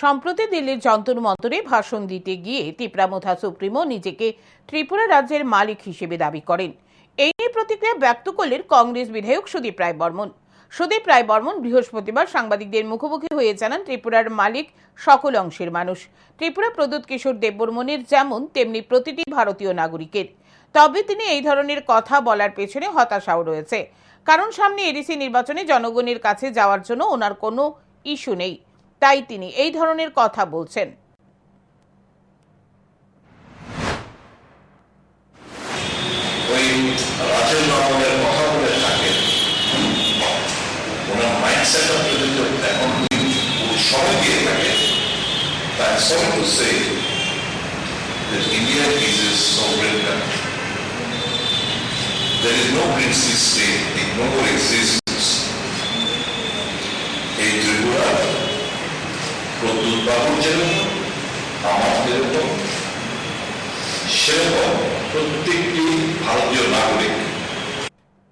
সম্প্রতি দিল্লির যন্তর মন্তরে ভাষণ দিতে গিয়ে তিপ্রামথা সুপ্রিমো নিজেকে ত্রিপুরা রাজ্যের মালিক হিসেবে দাবি করেন। এই নিয়ে প্রতিক্রিয়া ব্যক্ত করলেন কংগ্রেস বিধায়ক সুদীপ রায় বর্মন। সুদীপ রায় বর্মন বৃহস্পতিবার সাংবাদিকদের মুখোমুখি হয়ে জানান, ত্রিপুরার মালিক সকল অংশের মানুষ। ত্রিপুরা প্রদূত কিশোর দেববর্মনের যেমন, তেমনি প্রতিটি ভারতীয় নাগরিকের। তবে তিনি এই ধরনের কথা বলার পেছনে হতাশাও রয়েছে। কারণ সামনে এডিসি নির্বাচনে জনগণের কাছে যাওয়ার জন্য ওনার কোনো ইস্যু নেই। তাই তিনি এই ধরনের কথা বলছেন। ওই রাজের মামলের কথা বলে বাবুর যেরকম আমার যেরকম সেরকম প্রত্যেকটি ভারতীয় নাগরিক